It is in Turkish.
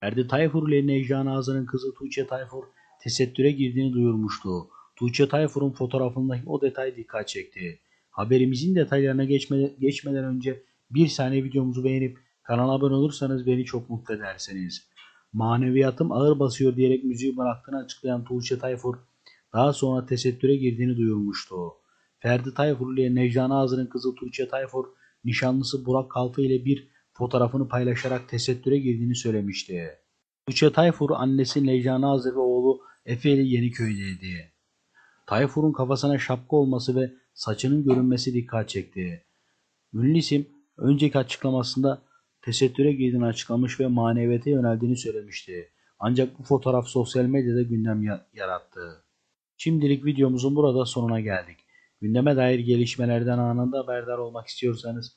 Ferdi Tayfur ile Necla Nazır'ın kızı Tuğçe Tayfur tesettüre girdiğini duyurmuştu. Tuğçe Tayfur'un fotoğrafındaki o detay dikkat çekti. Haberimizin detaylarına geçme, geçmeden önce bir saniye videomuzu beğenip kanala abone olursanız beni çok mutlu edersiniz. Maneviyatım ağır basıyor diyerek müziği bıraktığını açıklayan Tuğçe Tayfur daha sonra tesettüre girdiğini duyurmuştu. Ferdi Tayfur ile Necla Nazır'ın kızı Tuğçe Tayfur nişanlısı Burak Kalfa ile bir fotoğrafını paylaşarak tesettüre girdiğini söylemişti. Tuğçe Tayfur annesi Necla Nazır ve oğlu Efe ile Yeniköy'deydi. Tayfur'un kafasına şapka olması ve saçının görünmesi dikkat çekti. Ünlü önceki açıklamasında tesettüre girdiğini açıklamış ve maneviyete yöneldiğini söylemişti. Ancak bu fotoğraf sosyal medyada gündem ya- yarattı. Şimdilik videomuzun burada sonuna geldik. Gündeme dair gelişmelerden anında haberdar olmak istiyorsanız